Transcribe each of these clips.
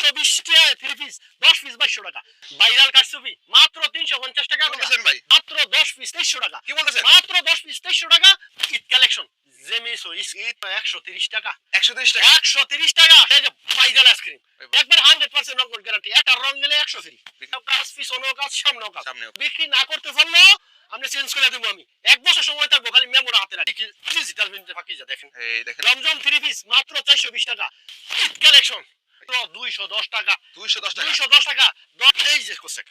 দুইশো বিশ টাকা থ্রি পিস দশ পিস বাইশশো টাকা। ভাইরাল কারচুপি মাত্র তিনশো পঞ্চাশ টাকা ভাই? মাত্র দশ পিস তেইশশো টাকা। কি বলতেছেন? মাত্র দশ পিস তেইশশো টাকা ঈদ কালেকশন জেমিসো ঈদ একশো তিরিশ টাকা। একশো তিরিশ টাকা? একশো তিরিশ টাকা এই যে ভাইরাল আইসক্রিম একবার হান্ড্রেড পার্সেন্ট রঙ গ্যারান্টি একটা রং গেলে একশো ফ্রি কাজ পিছনেও কাজ সামনেও কাজ। বিক্রি না করতে পারলেও আমরা চেঞ্জ করে দেবো আমি। এক বছর সময় থাকব খালি মেমোরা হাতে রাখি। ডিজিটাল প্রিন্টে ফাঁকি যা দেখেন। এই দেখেন। রমজান থ্রি পিস মাত্র চারশো বিশ টাকা। কালেকশন দুইশো দশ টাকা। দুইশো দশ টাকা? দুইশো দশ টাকা। এই যে করছে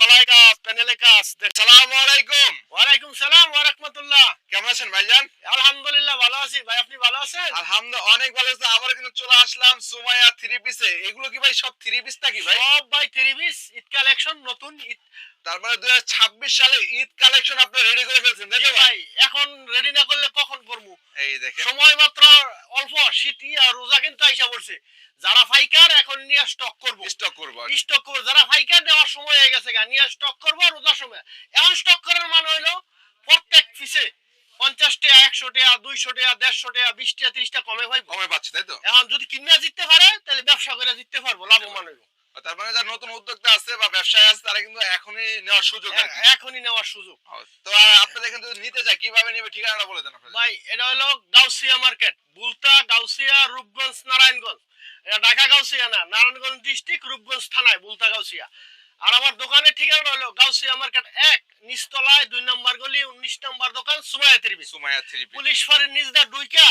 গলায় কাজ প্যানেলে কাজ। সালাম আলাইকুম। ওয়ালাইকুম সালাম ওয়া রাহমাতুল্লাহ। কেমন আছেন ভাইজান? আলহামদুলিল্লাহ ভালো আছি। ভাই আপনি ভালো আছেন? আলহামদুলিল্লাহ অনেক ভালো আছে। আবার কিন্তু চলে আসলাম সুমাইয়া থ্রি পিসে এগুলো কি ভাই সব থ্রি পিস নাকি ভাই? সব ভাই থ্রি পিস ঈদ কালেকশন নতুন ঈদ। তার মানে দুই ছাব্বিশ সালে ঈদ কালেকশন আপনি রেডি করে ফেলছেন তো ভাই? এখন রেডি না করলে কখন করব? এই দেখেন। সময় মাত্র অল্প শীত আর রোজা কিন্তু আইসা পড়ছে। যারা ফাইকার এখন নিয়ে স্টক করব। স্টক করব স্টক করব। যারা ফাইকার দেওয়ার সময় হয়ে গেছে গা। নিয়ে স্টক করব রোজার সময়। এখন স্টক করার মানে হইল প্রত্যেক পিসে পঞ্চাশ টাকা একশো টাকা দুইশো টাকা দেড়শো টাকা বিশ টাকা কমে পাইবো কমে পাচ্ছে তাই তো? এখন যদি কিনা জিততে পারে তাহলে ব্যবসা করে জিততে পারব লাভবান হইব তার মানে যারা নতুন উদ্যোক্তা আছে বা ব্যবসায় আছে তারা কিন্তু এখনই নেওয়ার সুযোগ এখনই নেওয়ার সুযোগ। তো আর আপনি দেখেন যদি নিতে চাই কীভাবে নিবে ঠিকানাটা বলে দেন ভাই এটা হলো গাউসিয়া মার্কেট বুলতা গাউসিয়া রূপগঞ্জ নারায়ণগঞ্জ। এটা ঢাকা গাউসিয়া না নারায়ণগঞ্জ ডিস্ট্রিক্ট রূপগঞ্জ থানায় বুলতা গাউসিয়া। আর আমার দোকানের ঠিকানা হলো গাউসিয়া মার্কেট এক নিচতলায় দুই নম্বর গলি উনিশ নম্বর দোকান সুমায়া ত্রিবিশ সুমাইয়া থ্রি পিস পুলিশ ফাঁড়ির নিজদা ডুইকা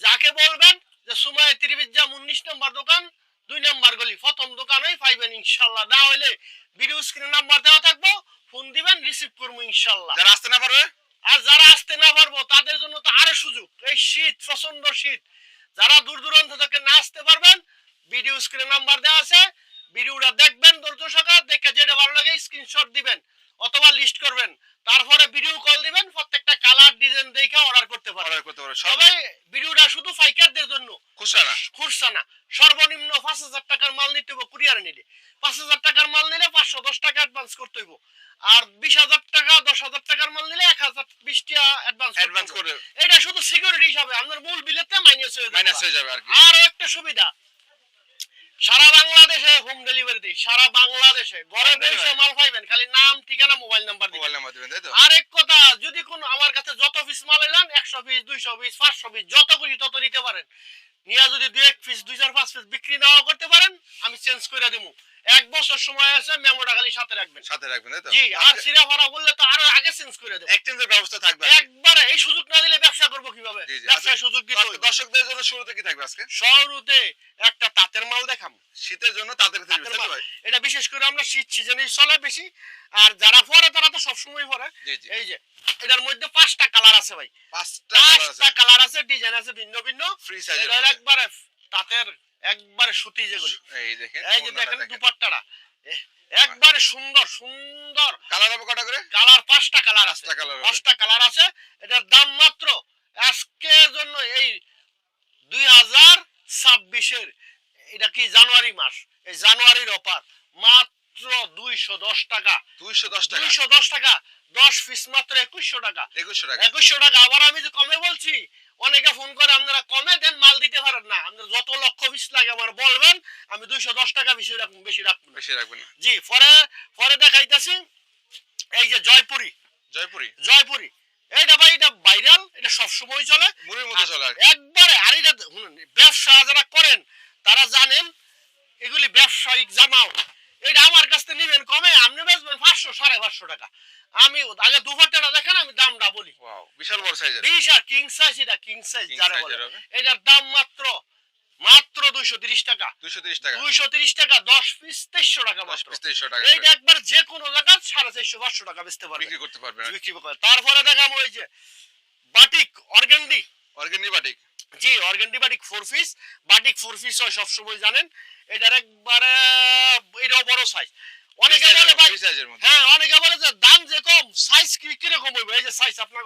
যাকে বলবেন যে সুমায়া ত্রিবিশ যা উনিশ নম্বর দোকান দুই নম্বর গলি। প্রথম দোকানেই পাইবেন ইনশাল্লাহ। না হইলে ভিডিও স্ক্রিনে নাম্বার দেওয়া থাকব ফোন দিবেন রিসিভ করব ইনশাল্লাহ। যারা আসতে না পারবে? আর যারা আসতে না পারব তাদের জন্য তো আরও সুযোগ। এই শীত প্রচণ্ড শীত। যারা দূর দূরান্ত থেকে না আসতে পারবেন ভিডিও স্ক্রিনে নাম্বার দেওয়া আছে। ভিডিওটা দেখবেন সহকারে দেখে যেটা ভালো লাগে স্ক্রিনশট দিবেন। অথবা লিস্ট করবেন তারপরে ভিডিও কল দিবেন প্রত্যেকটা কালার ডিজাইন দেখে অর্ডার করতে পারবেন। অর্ডার করতে পারবে তবে সবাই ভিডিওটা শুধু ফাইকারদের জন্য। খুশরা না? সর্বনিম্ন পাঁচ হাজার টাকার মাল নিতে হবে কুরিয়ারে নিলে। পাঁচ হাজার টাকার মাল নিলে পাঁচশো দশ টাকা অ্যাডভান্স করতে হইব। আর বিশ হাজার টাকা দশ হাজার টাকার মাল নিলে এক হাজার বিশ টাকা অ্যাডভান্স অ্যাডভান্স করে এটা শুধু সিকিউরিটি হিসাবে। আপনার মূল বিলেতে মাইনাস হয়ে যাবে। মাইনাস হয়ে যাবে আর কি। আরও একটা সুবিধা। সারা বাংলাদেশে হোম ডেলিভারি দিই সারা বাংলাদেশে। ঘরে বসে মাল পাইবেন খালি নাম ঠিকানা মোবাইল নাম্বার দিবেন। মোবাইল নাম্বার দিবেন তাই তো? আরেক কথা যদি কোন আমার কাছে যত পিস মাল এলেন একশো পিস দুইশো পিস পাঁচশো পিস যত খুশি তত নিতে পারেন। নিয়ে যদি দুই এক পিস দুই চার পাঁচ পিস বিক্রি নাও করতে পারেন আমি চেঞ্জ করে দিব এক বছর সময় আছে মেমোটা খালি সাথে রাখবেন। সাথে রাখবেন তাই তো? জি আর সিরা ভাড়া বললে তো আরও আগে চেঞ্জ করে দেবো। এক্সচেঞ্জের ব্যবস্থা থাকবে। একবারে এই সুযোগ না দিলে ব্যবসা করব কীভাবে। ব্যবসায় সুযোগ দিতে হইবে। দর্শকদের জন্য শুরুতে কি থাকবে আজকে? শুরুতে একটা তাঁতের মাল দেখাম শীতের জন্য তাঁতের এটা বিশেষ করে আমরা শীত সিজনে চলে বেশি। আর যারা পরে তারা তো সবসময় পরে। এই যে এটার মধ্যে পাঁচটা আছে ভাই। পাঁচটা কালার আছে। ডিজাইন আছে ভিন্ন ভিন্ন। ফ্রি সাইজের একবারে তাঁতের একবারে সুতি যেগুলি। এই দেখেন এই যে দেখেন দুপাট্টাটা। একবারে সুন্দর সুন্দর। কালার হবে কটা করে? কালার পাঁচটা কালার আছে। পাঁচটা কালার পাঁচটা কালার আছে। এটার দাম মাত্র আজকের জন্য এই দুই হাজার ছাব্বিশের এটা কি জানুয়ারি মাস? এই জানুয়ারির অফার মাত্র দুইশো দশ টাকা। দুইশো দশ টাকা। দুইশো দশ টাকা। দশ পিস মাত্র একুশশো টাকা। একুশশো টাকা। একুশশো টাকা। আবার আমি যে কমে বলছি অনেকে ফোন করে আপনারা কমে দেন মাল দিতে পারেন না। আপনার যত লক্ষ পিস লাগে আমার বলবেন আমি দুইশো দশ টাকা বেশি রাখব বেশি রাখব বেশি রাখবেন জি পরে পরে দেখাইতেছি এই যে জয়পুরি। জয়পুরি? জয়পুরি। এইটা ভাই এটা ভাইরাল এটা সবসময় চলে। মুড়ির মতো চলে একবারে আর এটা শুনুন, ব্যবসা যারা করেন তারা জানেন এগুলি ব্যবসায়িক জামাও এটা আমার কাছ থেকে নিবেন কমে আপনি বেচবেন পাঁচশো সাড়ে পাঁচশো টাকা। আমি আগে দুপাট্টাটা দেখেন আমি দামটা বলি। বিশাল বড় আর কিং সাইজ এটা কিং সাইজ যারা বলে। এটার দাম মাত্র মাত্র দুইশো তিরিশ টাকা। দুইশো তিরিশ টাকা। দুইশো তিরিশ টাকা দশ পিস তেইশশো টাকা মাত্র। তেইশশো টাকা এইটা একবার যে কোনো জায়গা সাড়ে চারশো পাঁচশো টাকা বেচতে পারবে। বিক্রি করতে পারবেন বিক্রি করে তারপরে দেখাবো ওই যে বাটিক অর্গেন্ডি। Organdy batik. জি organdy batik four piece batik four piece হয় সবসময় জানেন। এটার একবারে এটাও বড় সাইজ অনেকে বলে ভাই হ্যাঁ অনেকে বলে যে দাম যে কম সাইজ কি কীরকম হইবে? এই যে সাইজ আপনার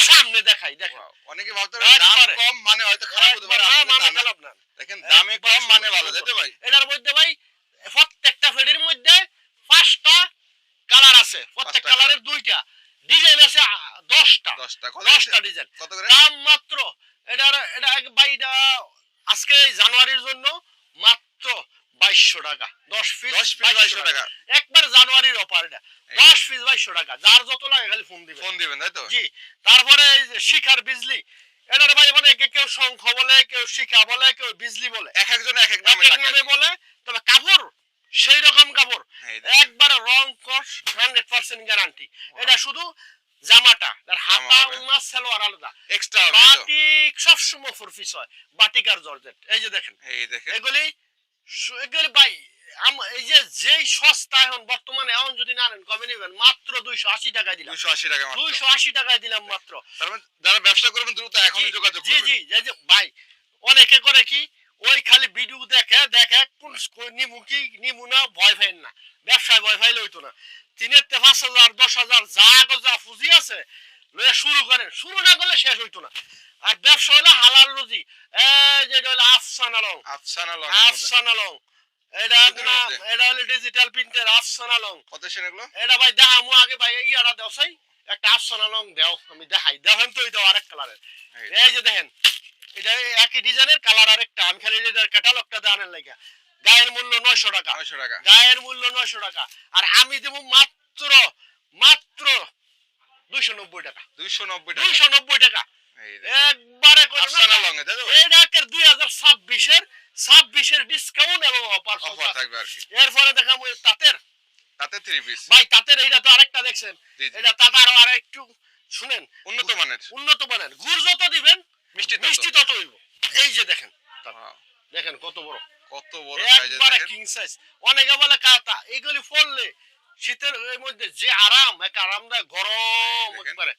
সামনে দেখাই দেখেন। অনেকে ভাবতে পারে দাম কম মানে হয়তো খারাপ হতে পারে না, মানে খারাপ না। দেখেন দামে কম মানে ভালো তাই ভাই? এটার মধ্যে ভাই প্রত্যেকটা ফেডির মধ্যে পাঁচটা কালার আছে। প্রত্যেক কালারের দুইটা। ডিজাইন আছে দশটা। দশটা। দশটা ডিজাইন দাম মাত্র এটার এটা এক- ভাই এটা আজকে জানুয়ারির জন্য মাত্র বাইশশো টাকা। দশ পিস দশ পিস বাইশশো টাকা। একবার জানুয়ারির অফার এটা দশ পিস বাইশশো টাকা। যার যত লাগে খালি ফোন দিবে। ফোন দিবেন তাই তো? জি। তারপরে শিখার বিজলি। এটার ভাই মানে কেউ শঙ্খ বলে কেউ শিখা বলে কেউ বিজলি বলে। এক একজন এক এক এক নামে এক ডাকে নামে বলে তবে কাপড় সেই রকম কাপড়। একবারে রং কস হান্ড্রেড পার্সেন্ট গ্যারান্টি এটা শুধু জামাটা। তার হাতা সালোয়ার আলাদা। এক্সট্রা বাটিক সবসময় ফোর পিস হয়। বাটিক আর জর্জেট। এই যে দেখেন। এই দেখেন। এগুলি ভাই এই যে যেই সস্তা এখন বর্তমানে এখন যদি না নেন কবে নেবেন? মাত্র দুইশো আশি টাকায় দিলাম। দুইশো আশি টাকা দুইশো আশি টাকায় দিলাম মাত্র। মানে যারা ব্যবসা করবেন দ্রুত এখনই যোগাযোগ জি জি যে ভাই অনেকে করে কি ওই খালি ভিডিও দেখে দেখে কোন নিমু কি নিমু না ভয় পাইন না। ব্যবসায় ভয় পাইলে হইতো না। তিনের তে পাঁচ হাজার দশ হাজার যা গো যা পুঁজি আছে শুরু করেন শুরু না করলে শেষ হইতো না। আর ব্যবসা হলো হালাল রুজি। এই যে এটা হলো এটা হলো ডিজিটাল প্রিন্টের কত এটা ভাই দেখামু আগে ভাই ইয়ারা দেও সাই একটা আফসানা লং দেও আমি দেখাই। দেখেন তো এটা আরেক কালারের এই এই যে দেখেন এটা একই ডিজাইনের কালার আরেকটা। আমি খালি এটার ক্যাটালগটা দেওয়ার লাগে। গায়ের মূল্য নয়শো টাকা। নয়শো টাকা। গায়ের মূল্য নয়শো টাকা। আর আমি দেবো মাত্র মাত্র দুইশো নব্বই টাকা। দুইশো নব্বই দুইশো নব্বই টাকা। এই একবারে করে আফসানা লং এ তাই তো? এটা দুই হাজার ছাব্বিশের ছাব্বিশের ডিসকাউন্ট এবং অফার অফার থাকবে আর কি। এরপরে দেখাবো তাঁতের। তাতে থ্রি পিস ভাই তাঁতের এইটা তো আরেকটা দেখছেন। জি জি। এটা আর একটু শুনেন। উন্নত মানের। উন্নত মানের। গুড় যত দিবেন মিষ্টি মিষ্টি তত হইব। এই যে দেখেন দেখেন কত বড়। কত বড় সাইজের একবারে কিং সাইজ অনেকে বলে কাতা এগুলি ফললে শীতের এর মধ্যে যে আরাম এক আরামদায়ক গরম একবারে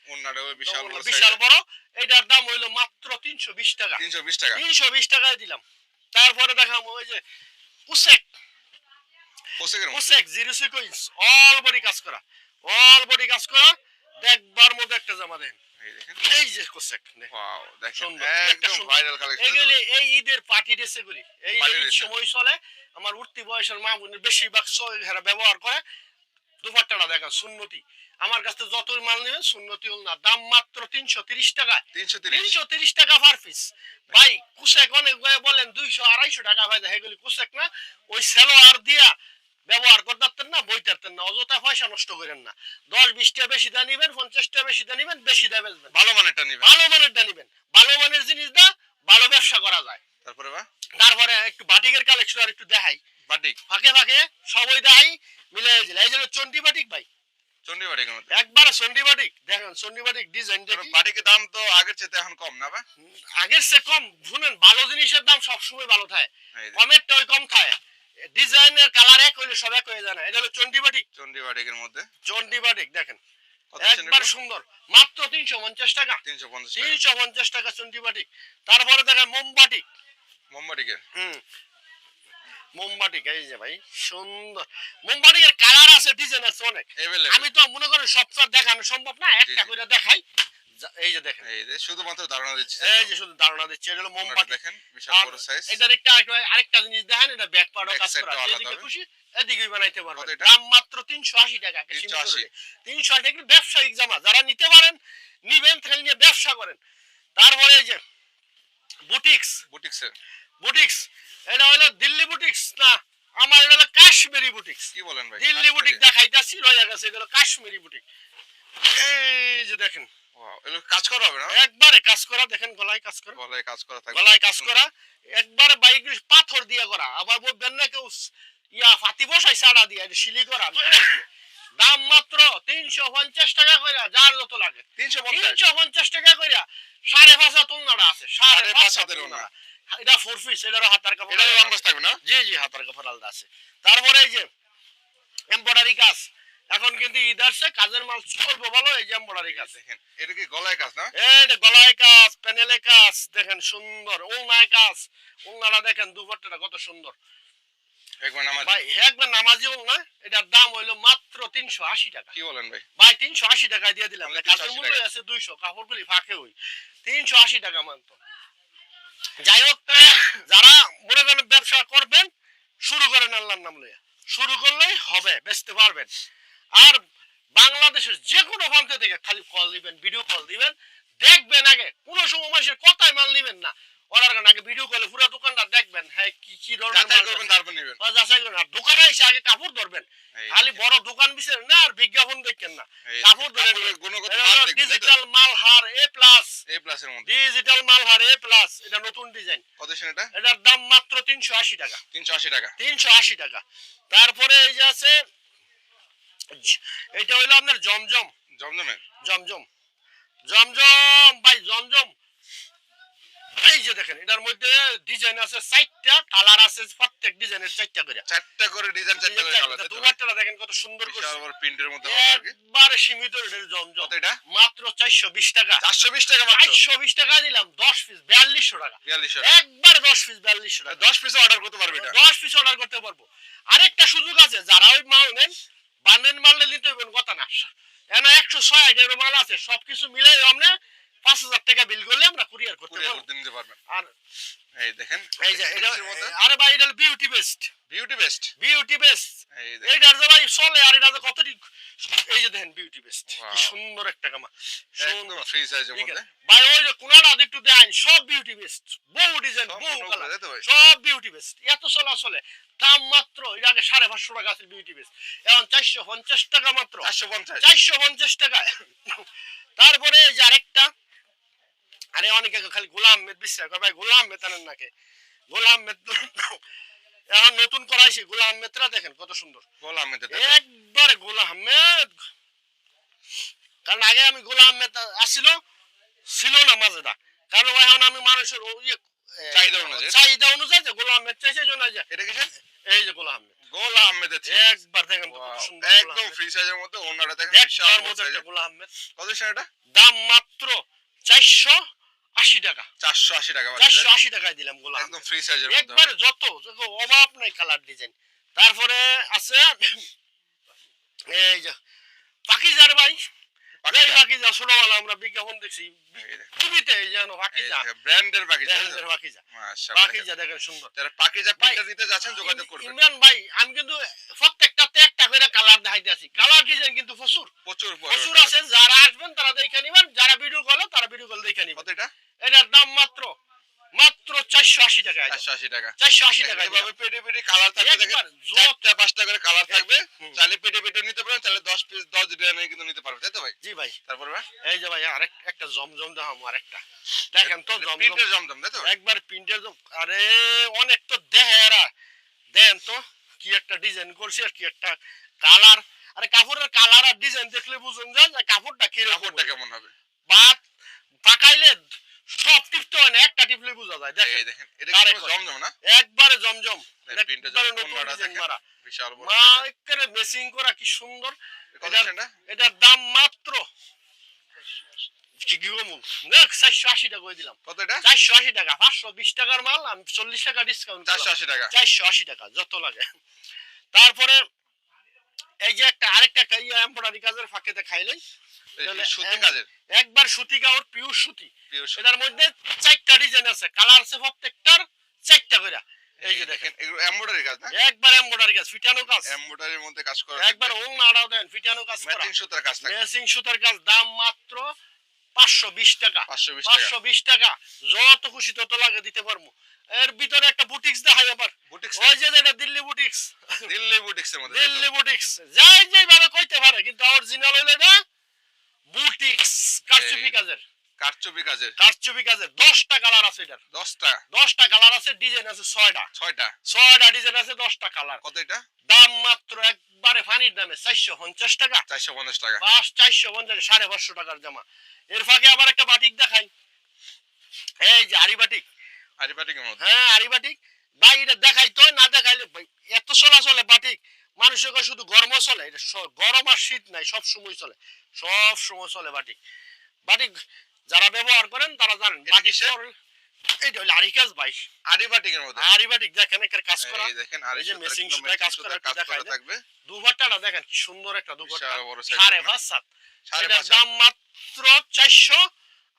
বিশাল বড় বিশাল বড় এটার দাম হইল মাত্র তিনশো বিশ টাকা। তিনশো বিশ টাকা। তিনশো বিশ টাকায় দিলাম। তারপরে দেখাম ওই যে কুসেক কোসেকের জিরো সিকুয়েন্স অল বডি কাজ করা। অল বডি কাজ করা দেখবার মধ্যে একটা জামা দেন। এই যে কুসেক ওয়াও দেখেন সুন্দর, কি একটা একদম ভাইরাল কালেকশন এগুলি এই ঈদের পার্টি ড্রেস এগুলি। এই। সময় চলে আমার উঠতি বয়সের মা বোনের বেশিরভাগ ব্যবহার করে। দুপাট্টাটা দেখেন সুন্নতি। আমার কাছে যতই মাল নেবেন সুন্নতি হল না। দাম মাত্র তিনশো তিরিশ টাকা। তিনশো তিরিশ। টাকা পার পিস ভাই কুশেক অনেক বলেন দুইশো আড়াইশো টাকা ভাই এগুলি কুশেক না? ওই সেলোয়ার দিয়া ব্যবহার করতেন না বই তারতেন না। অযথা পয়সা নষ্ট করেন না। দশ বিশ টাকা বেশি দা নিবেন পঞ্চাশ টাকা বেশি দা নিবেন বেশি দা বেচবেন। ভালো মানেরটা নিবেন। ভালো মানের দা নিবেন। ভালো মানের জিনিস দা ভালো ব্যবসা করা যায়। তারপরে তারপরে একটু বাটিকের কালেকশন আর একটু দেখাই। বাটিক। ফাঁকে ফাঁকে সবাই দেখাই মিলে দিলে এই জন্য চন্ডি বাটিক ভাই। চন্ডী মধ্যে। একবার চন্ডি বাটিক। দেখেন চন্ডি বাটিক ডিজাইন বাটিকের দাম তো আগের চেয়ে এখন কম না বা আগের সে কম। শুনেন ভালো জিনিসের দাম সবসময় ভালো থাকে। এই যে। কম থাকে। ডিজাইনের কালার এক হইলে সব এক হয়ে যায় না। এটা হলো চন্ডি বাটিক। চন্ডী বাটিকের মধ্যে। চন্ডি বাটিক দেখেন। একবার সুন্দর। মাত্র তিনশো পঞ্চাশ টাকা। তিনশো পঞ্চাশ তিনশো পঞ্চাশ টাকা চন্ডি বাটিক। তারপরে দেখেন মোমবাটিক। মোমবাটিকের? হুম। মোমবাটিক এই যে ভাই সুন্দর। মোমবাটিকের কালার আছে ডিজাইন আছে অনেক। আমি তো মনে করেন সবটা দেখানো সম্ভব না একটা। করে দেখাই। এই যে দেখেন। এই যে শুধুমাত্র ধারণা দিচ্ছে। এই যে শুধু ধারণা দিচ্ছে এটা হলো মোমবাটি মোমবাতি। দেখেন বিশাল বড় সাইজ এটার একটা আরেকটা- আরেকটা জিনিস দেখেন এটা ব্যাক পার্টও কাজ করা আলাদা এদিকে খুশি এদিকে বানাইতে পারবেন। দাম মাত্র 380 টাকা 380 380 টাকা কিন্তু ব্যবসায়িক জামা। যারা নিতে পারেন নিবেন তাহলে নিয়ে ব্যবসা করেন। তারপরে এই যে বুটিক্স বুটিক্সের বুটিক্স এটা হলো দিল্লি বুটিক্স না আমার এটা হলো কাশ্মীরি বুটিক্স। কি বলেন ভাই? দিল্লি বুটিক দেখাইতাছি রয়ে গেছে এটা হলো কাশ্মীরি বুটিক। এই যে দেখেন। কাজ করা হবে না? একবারে কাজ করা দেখেন গলায় কাজ করা। গলায় কাজ করা থাকবে। গলায় কাজ করা একবারে বাইক পাথর দিয়ে করা। আবার বলবেন না কেউ ইয়া ফাতি বসাই সাড়া দিয়ে শিলি করা। দাম মাত্র তিনশো পঞ্চাশ টাকা কইরা যার যত লাগে। তিনশো পঞ্চাশ? টাকা কইরা সাড়ে পাঁচ হাত আছে সাড়ে পাঁচ হাতের। এটা ফোর পিস এটারও হাতার কাপড় এটা আলাদা রং থাকবে না? জি জি হাতার কাপড় আলাদা আছে। তারপরে এই যে এমব্রয়ডারি কাজ এখন কিন্তু ঈদ আসছে কাজের মাল চলবো ভালো এই যে এমব্রয়ডারি কাজ। দেখেন এটা কি গলায় কাজ না? যে গলায় কাজ প্যানেলে কাজ দেখেন সুন্দর উলনায় কাজ। উলনাটা দেখেন দুপাট্টাটা কত সুন্দর। একবার নামাজ ভাই একবার নামাজি উলনা এটার দাম হইল মাত্র তিনশো আশি টাকা। কি বলেন ভাই? ভাই তিনশো আশি টাকা দিয়ে দিলাম। কাজের 380 মূল্য। আছে দুইশো কাপড়গুলি ফাঁকে হই তিনশো আশি টাকা মানতো যাই হোক, যারা মনে করেন ব্যবসা করবেন, শুরু করেন আল্লাহর নাম লইয়া। শুরু করলেই হবে, বেচতে পারবেন। আর বাংলাদেশের যে কোনো প্রান্ত থেকে খালি কল দিবেন ভিডিও কল দিবেন। দেখবেন আগে, কোনো সময় মানুষের কথায় মাল দিবেন না। অর্ডার করেন আগে ভিডিও কলে পুরো দোকানটা দেখবেন হ্যাঁ কি কি ধরনের যাচাই করবেন তারপর নেবেন। যাচাই করেন আর দোকানে এসে আগে কাপড় ধরবেন। খালি বড় দোকান না আর বিজ্ঞাপন দেখেন না। কাপড় ধরে কাপড়ের গুণগত মান দেখবেন, তাই তো? ডিজিটাল মালহার এ প্লাস প্লাসের মধ্যে। ডিজিটাল মালহার এ প্লাস এটা নতুন ডিজাইন কত সেন এটা? এটার দাম মাত্র তিনশো আশি টাকা। তিনশো আশি টাকা। তিনশো আশি টাকা। তারপরে এই যে আছে এটা হইল আপনার জমজম। জমজমের? জমজম। জমজম ভাই জমজম। এই যে দেখেন এটার মধ্যে ডিজাইন আছে চারটা কালার আছে প্রত্যেক ডিজাইনের চারটা করে। চারটা করে ডিজাইন চারটা করে কালার ভাই? দুবারটা দেখেন কত সুন্দর করে বড় প্রিন্টের মধ্যে হবে একবারে সীমিত রেটের জমজম। কত এটা? মাত্র চারশো বিশ টাকা। চারশো বিশ টাকা মাত্র? চারশো বিশ টাকা দিলাম দশ পিস বিয়াল্লিশশো টাকা। বিয়াল্লিশশো একবারে দশ পিস বিয়াল্লিশশো টাকা। দশ পিস অর্ডার করতে পারবে এটা? দশ পিস অর্ডার করতে পারব। আরেকটা সুযোগ আছে যারা ওই মাল নেন বান্ডেল মাল নিতে হইবেন কথা না। এনা একশো ছয় আইটেমের মাল আছে সবকিছু মিলাই আমরা পাঁচ হাজার টাকা বিল করলে আমরা কুরিয়ার করতে পারব। আর এই দেখেন এই যে এটা আরে ভাই এটা beauty best beauty best beauty best এই এইটার যে ভাই চলে আর এটা যে কতটি এই যে দেখেন বিউটি বেস্ট কি সুন্দর একটা কামা। সুন্দর। ফ্রি সাইজের মধ্যে। ভাই ওই যে কোনাটা একটু দেন সব বিউটি বেস্ট বহু ডিজাইন বহু কালার? সব বিউটি বেস্ট এত চলা চলে। দাম মাত্র এর আগে সাড়ে পাঁচশো টাকা আছে বিউটি বেস্ট এখন চারশো পঞ্চাশ টাকা মাত্র। চারশো পঞ্চাশ। চারশো পঞ্চাশ টাকা তারপরে এই যে আরেকটা। আরে অনেকে খালি গোলাম আহমেদ বিশ্বাস করে ভাই গোলাম আহমেদ আনেন নাকি? গোলাম আহমেদ এখন নতুন করাইছি গোলাম আহমেদরা দেখেন কত সুন্দর। বল আমি একবারে গোলাম আহমেদ কারণ আগে আমি গোলাম আহমেদ আসছিল ছিল না মাঝেটা কারণ এখন আমি মানুষের ইয়ে চাহিদা অনুযায়ী। চাহিদা অনুযায়ী যে গোলাম আহমেদ চাইছে এই জন্য এই যে এটা কিসের এই যে গোলাম আহমেদ গোল আহমেদের একবার দেখেন তো সুন্দর একদম ফ্রি সাইজের মধ্যে ওনারা দেখেন বিশাল মতো size একটা এর। গোলাম আহমেদ কত সেন দাম মাত্র চারশো আশি টাকা। চারশো আশি টাকা চারশো আশি টাকায় দিলাম গোলাম একদম ফ্রি সাইজের একবারে যত অভাব নাই কালার ডিজাইন তারপরে আছে এই যে পাকিজার ভাই। পাকিজা। পাকিজা ছোটবেলা আমরা বিজ্ঞাপন দেখছি। টিভিতে যেন পাকিজা। এই ব্র্যান্ডের পাকিজা পাকিজা। পাকিজা দেখেন। সুন্দর। যারা পাকিজা প্রিন্টার নিতে যাচ্ছেন যোগাযোগ করবেন। ইমরান ভাই আমি কিন্তু প্রত্যেকটাতে একটা করে কালার দেখাইতে আছি। কালার ডিজাইন কিন্তু প্রচুর। প্রচুর প্রচুর পরিমাণে আছে যারা আসবেন তারা দেখে নিবেন যারা ভিডিও কলে তারা ভিডিও কল দেখে নিবেন। এটা? এটার দাম মাত্র মাত্র চারশো আশি টাকা চারশো আশি টাকা। চারশো আশি টাকা এভাবে পেটে পেটে কালার থাকবে চারটা পাঁচটা করে কালার থাকবে। চাইলে পেটে পেটে নিতে পারেন তাহলে দশ পিস দশ ডিজাইনের কিন্তু নিতে পারবে তাই তো ভাই? জি ভাই। তারপরে এই যে ভাই আরেক একটা জমজম দেখাম আরেকটা। দেখেন তো জমজম। প্রিন্টের জমজম তাই তো একবার প্রিন্টের জম আরে অনেক তো দেহে এরা দেন তো। কি একটা ডিজাইন করছে কি একটা কালার আরে কাপড়ের কালার আর ডিজাইন দেখলে বুঝুন যায় যে কাপড়টা কীরকম কাপড়টা কেমন হবে? বাত পাকাইলে সব টিপতে হয় না একটা টিপলে বোঝা যায়। দেখেন দেখেন এটা কি জমজম না? একবারে জমজম। একবারে নতুন ডিজাইন মারা। বিশাল বড় মা একেবারে মেসিং করা কি সুন্দর। কত এটার দাম মাত্র কি কি কমু চারশো আশি টাকা করে দিলাম। কত এটা? চারশো আশি টাকা পাঁচশো বিশ টাকার মাল আমি চল্লিশ টাকা ডিসকাউন্ট চারশো আশি টাকা। চারশো আশি টাকা যত লাগে। তারপরে এই যে একটা আরেকটা একটা ইয়ে এম্পোরারি কাজের ফাঁকেতে খাইলেই সুতি কাজের? একবার সুতি কাপড় পিওর সুতি। এটার মধ্যে চারটা ডিজাইন আছে কালার আছে প্রত্যেকটার চারটা করে এই যে দেখেন। এমব্রয়ডারি কাজ না? একবার এম্পোরারি কাজ ফিটানো কাজ। এমব্রয়ডারির মধ্যে কাজ করা একবার ওং নাড়াও দেন ফিটানো কাজ করা। ম্যাচিং সুতার কাজ থাকে সুতার কাজ দাম মাত্র পাঁচশো বিশ টাকা। পাঁচশো বিশ টাকা। যত খুশি তত লাগে দিতে পারব। এর ভিতরে একটা বুটিক্স দেখাই আবার। বুটিক্স? ওই যে যেটা দিল্লি বুটিক্স। দিল্লি বুটিক্সের মধ্যে দিল্লি বুটিক্স। যাই যাই ভাবে কইতে পারে কিন্তু অরিজিনাল হইলে না বুটিক্স কারচুপি কাজের। কারচুপি কাজের। কারচুপি কাজের। দশটা কালার আছে এটার। দশটা? দশটা কালার আছে ডিজাইন আছে ছয়টা। ছয়টা? ছয়টা ডিজাইন আছে দশটা কালার কত এটা? দাম মাত্র একবারে ফানির দামে চারশো পঞ্চাশ টাকা। চারশো পঞ্চাশ টাকা। পাঁচ চারশো পঞ্চাশ সাড়ে পাঁচশো টাকার জামা। এর ফাঁকে আবার একটা বাটিক দেখাই। এই যে আরি বাটিক আরিপাটিকের মধ্যে? হ্যাঁ আরি বাটিক ভাই এটা দেখাই তো না দেখাইলে এত চলা চলে বাটিক মানুষের শুধু গরম চলে এটা গরম আর শীত নাই সব সময় চলে। সব সময় চলে বাটিক বাটিক যারা ব্যবহার করেন তারা জানেন এটা হলো মধ্যে। দেখেন কাজ করা। এই দেখেন আরি এই যে সুতার সুতায় কাজ করা কাজ করা থাকবে? দুপাট্টাটা দেখেন কি সুন্দর একটা দুপাট্টা। বিশাল বড় size সাড়ে পাঁচ সাত। এটার দাম মাত্র চারশো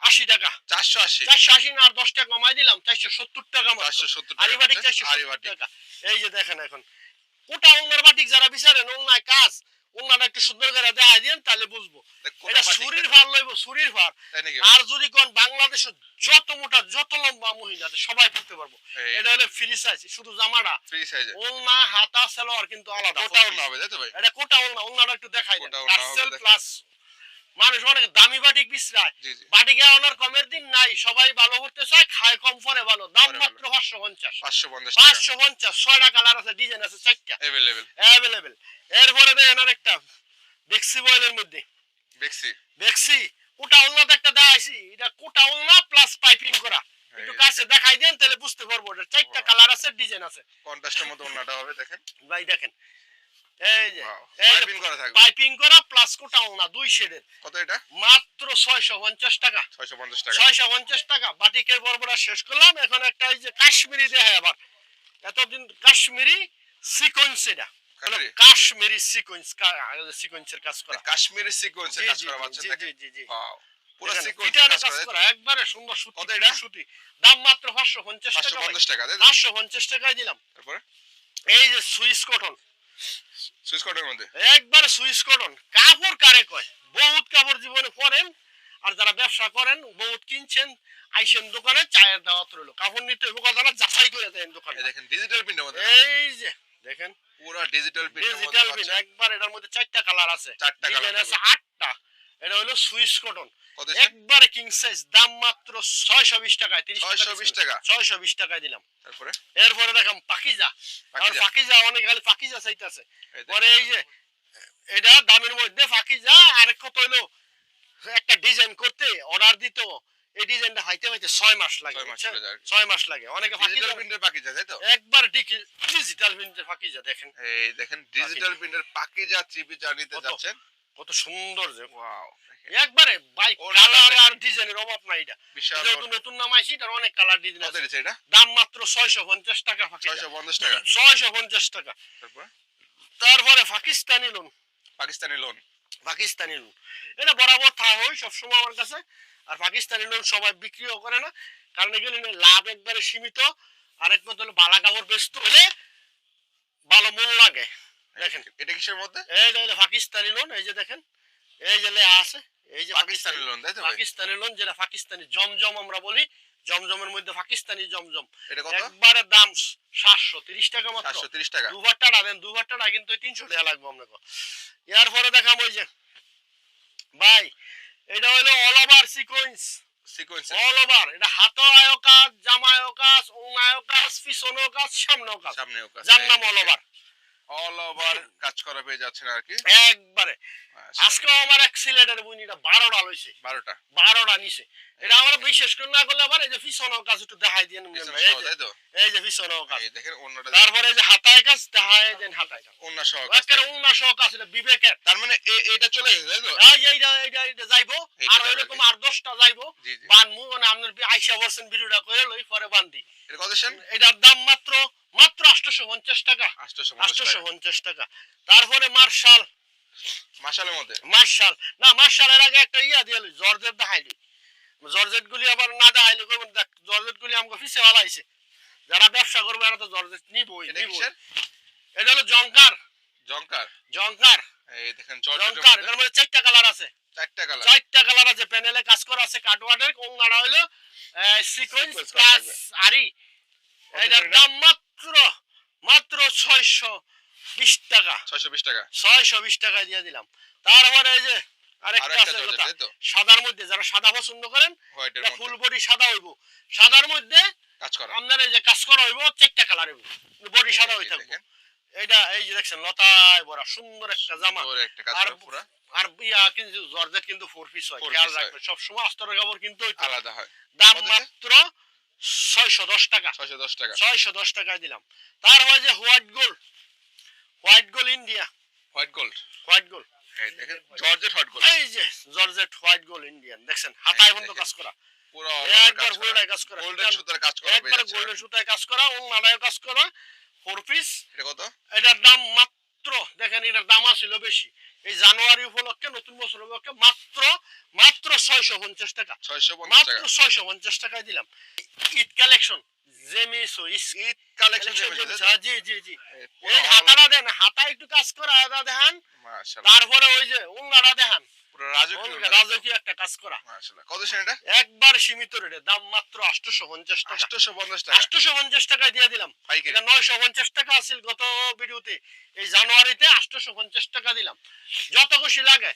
আশি টাকা। চারশো আশি। চারশো আশি না আর দশ টাকা কমাই দিলাম চারশো সত্তর টাকা মাত্র। চারশো সত্তর টাকা আরিবাটিক চারশো টাকা। এই যে দেখেন এখন ওটা ওনার বাটিক যারা বিচারেন ওনায় কাজ। ওনারা একটু সুন্দর করে দেখাই দিন তাহলে বুঝব। এটা সুরির ভার লইব সুরির ভার। আর যদি কোন বাংলাদেশের যত মোটা যত লম্বা মহিলা সবাই পড়তে পারব। এটা হলো ফ্রি সাইজ শুধু জামাটা। ফ্রি সাইজ ওলনা হাতা সালোয়ার কিন্তু আলাদা। কোটা ওলনা হবে তাই তো ভাই? এটা কোটা ওলনা ওলনাটা একটু দেখাই দেন। দেখ- প্লাস মানুষ অনেক দামি বাটিক বিশ্রায়। বাটিকে ওনার কমের দিন নাই সবাই ভালো করতে চায় খায় কম পরে ভালো। দাম মাত্র পাঁচশো পঞ্চাশ। পাঁচশো পঞ্চাশ পাঁচশো পঞ্চাশ ছয়টা কালার আছে ডিজাইন আছে চারটা। অ্যাভেলেবেল অ্যাভেলেবেল এরপরে দেখেন আরেকটা বেক্সি বয়েলের মধ্যে। দেখছি বেক্সি কোটা ওলনাতে একটা দেখাইছি এটা কোটা ওলনা প্লাস পাইপিং করা। একটু কাছে দেখাই দেন তাহলে বুঝতে পারব এটা চারটা কালার আছে ডিজাইন আছে। কন্ট্রাস্টের মতো ওন্নাটা হবে দেখেন। ভাই দেখেন। এই যে Wow. এই যে Piping করা থাকবে। পাইপিং করা প্লাস কোটা দুই শেডের কত এটা? মাত্র ছয়শো পঞ্চাশ টাকা। ছয়শো পঞ্চাশ টাকা। ছয়শো পঞ্চাশ টাকা। বাটিকের বরবরা শেষ করলাম। এখন একটা ওই যে কাশ্মীরি দেখায় আবার। এতদিন কাশ্মীরি সিকোয়েন্স এটা। কাশ্মীরি? কাশ্মীরি সিকোয়েন্স সিকোয়েন্সের কাজ করা। কাশ্মীরি সিকোয়েন্সে কাজ করা বাচ্চা জি, জি, জি, জি। পুরো দেখেন, কাজ কাজ করা। করা। একবারে সুন্দর সুতি কত এটা? সুতি। দাম মাত্র পাঁচশো পঞ্চাশ পাঁচশো টাকা পঞ্চাশ টাকা তাই তো? পাঁচশো পঞ্চাশ টাকায় দিলাম। তারপরে এই যে সুইস কটন সুইচ কোটের মধ্যে? একবার সুইস কটন কাপড় কারে কয়? বহুত কাপড় জীবনে পরেন আর যারা ব্যবসা করেন বহুত কিনছেন আইসেন দোকানে চায়ের দাওয়াত রইল। কাপড় নিতে হবে কথাটা যাচাই করে দেন দোকানে। দেখেন ডিজিটাল প্রিন্টের মধ্যে। এই যে দেখেন। পুরো ডিজিটাল প্রিন্টের ডিজিটাল পিন একবার এটার মধ্যে চারটা কালার আছে। চারটা কালার আছে থাকবে। এটা হলো সুইস কটন। একবারে কিং সাইজ দাম মাত্র ছয়শো বিশ টাকায় তিরিশ 620 টাকা? ছয়শো বিশ টাকায় দিলাম। তারপরে? এরপরে দেখাম পাকিজা। আর পাকিজা। অনেক খালি পাকিজা চাইতেছে পরে এই যে এটা দামের মধ্যে পাকিজা আর কত হইল একটা ডিজাইন করতে অর্ডার দিত। এই ডিজাইনটা হাইতে হাইতে ছয় মাস লাগে ছয় মাস লাগে। অনেকে ডিজিটাল প্রিন্টের পাকিজা তাই তো? একবার ডিজিটাল প্রিন্টের পাকিজা দেখেন। এই দেখেন ডিজিটাল প্রিন্টের পাকিজা চিপি চা নিতে যাচ্ছেন। কত সুন্দর যে ওয়াও একবারে কালার আর ডিজাইনের অভাব নাই এটা। বিশাল নতুন নাম আইছি এটার অনেক কালার ডিজাইন আছে। এটা? দাম মাত্র ছয়শো পঞ্চাশ টাকা পাকিজা ছয়শো পঞ্চাশ টাকা। ছয়শো পঞ্চাশ টাকা। তারপর? তারপরে Pakistani lawn Pakistani lawn Pakistani lawn এটা বরাবর থা হয় সবসময় আমার কাছে। আর পাকিস্তানি লোন সবাই বিক্রিও করে না। কারণ এগুলি লাভ একবারে সীমিত। আর এক মতো বালা কাপড় ব্যস্ত হলে ভালো মন লাগে। দেখেন এটা কিসের মধ্যে? এই হলো পাকিস্তানি লোন এই যে দেখেন এই যে আছে এই যে পাকিস্তানি লোন তাই তো পাকিস্তানি লোন যেটা পাকিস্তানি জমজম আমরা বলি জমজমের মধ্যে পাকিস্তানি জমজম। এটা একবারে দাম সাতশো তিরিশ টাকা মাত্র। সাতশো তিরিশ টাকা। দুবার টাকা দেন দুবার টাকা কিন্তু তিনশো টাকা লাগবে আপনাকে। এর পরে দেখাম ওই যে ভাই এটা হলো all over sequence sequence all over এটা হাতও কাজ জামায়ও কাজ ওনায়ও কাজ পিছনেও কাজ। সামনেও কাজ। সামনে যার নাম অল ওভার অল ওভার কাজ করা পেয়ে যাচ্ছেন আর কি একবারে আজকে আমার এক সিলেটের বুনিটা বারোটা লইছে। বারোটা। বারোটা নিছে। এটা আমরা বিশেষ করে না করলে আবার এই যে পিছনেও কাজ একটু দেখাই দিয়ে এই যে- পিছনেও কাজ। দেখেন অন্যটা তারপরে যে হাতায় কাজ দেখায় দেন হাতায় কাজ। অন্য সহ কাজ থাকে। উন্না সহ কাজ এটা বিবেকের। তার মানে এটা চলে গেছে তাই তো? এই যে এইটা এইটা এইটা যাইবো আর এরকম আর কি। আর দশটা যাইবো। জি জি। বানমু মানে আপনার আইসা বলছেন ভিডিওটা করে লই পরে বান্ধি এটা কত এটার দাম মাত্র মাত্র আটশোশো পঞ্চাশ টাকা। আটশোশো পঞ্চাশ টাকা। তারপরে মার্শাল। মাসালের মধ্যে? মার্শাল। না মার্শালের আগে একটা ইয়া দিয়ে জর্জেট দেখাইলি। জর্জেট গুলি আবার না দেখাইলি দেখ জর্জেট গুলি আমাকে ফিসে ভালো আইছে যারা ব্যবসা করবে এরা তো জর্জেট নিবই এটা হলো জঙ্কার জঙ্কার জঙ্কার এই দেখেন জঙ্কার মধ্যে চারটা কালার আছে। চারটা কালার। চারটা কালার আছে প্যানেলে কাজ করা আছে কাটওয়ার্ডের কোনটা হলো সিকোয়েন্স। আরি এটার দাম মাত্র মাত্র ছয়শো বিশ টাকা। ছয়শো বিশ টাকা। ছয়শো বিশ টাকা দিয়ে দিলাম। তারপরে এই যে আরেকটা আছে কথা সাদার মধ্যে যারা সাদা পছন্দ করেন ফুল বডি সাদা হইব। সাদার মধ্যে কাজ করা। আপনার এই যে কাজ করা হইব চারটা কালার হইব। বডি সাদা হয়ে থাকবে এটা এই যে দেখছেন লতায় বড়া সুন্দর একটা জামা। আর আর ইয়া কিন্তু জর্জেট কিন্তু ফোর পিস হয়। খেয়াল। রাখবেন সবসময় আস্তরের কাপড় কিন্তু আলাদা হয়। দাম মাত্র ছয়শো দশ টাকা। ছয়শো দশ টাকা। ছয়শো দশ টাকায় দিলাম। তারপরে যে white gold. White gold India. White gold. White gold. এই দেখেন জর্জেট হোয়াইট গোল্ড। এই যে জর্জেট হোয়াইট গোল্ড ইন্ডিয়ান দেখছেন? হাতায় বন্ধ কাজ করা। একবার গোল্ডায় কাজ করা। গোল্ডেন সুতার কাজ করা একবার গোল্ডেন সুতায় কাজ করা অন্যান্য কাজ করা ফোর পিস এটা কত? এটার দাম মাত্র দেখেন এটার দাম আছিল বেশি। এই জানুয়ারি উপলক্ষে নতুন বছর উপলক্ষে মাত্র মাত্র ছয়শো পঞ্চাশ টাকা। ছয়শো পঞ্চাশ মাত্র ছয়শো পঞ্চাশ টাকায় দিলাম। ঈদ কালেকশন জেমিসো ইস- ঈদ কালেকশন জি জি জি। এই হাতাটা দেন হাতা একটু কাজ করা এটা দেখান। তারপরে ওই যে উঙ্গাটা দেখান। রাজকীয় একটা কাজ করা। মাশাআল্লাহ। কত এটা? একবার সীমিত রেটে দাম মাত্র আটশো পঞ্চাশ টাকা। 850 টাকা। আটশো পঞ্চাশ টাকায় দিয়ে দিলাম। পাইকারি। এটা নয়শো পঞ্চাশ টাকা গত ভিডিওতে। এই জানুয়ারিতে আটশো পঞ্চাশ টাকা দিলাম। যত খুশি লাগে।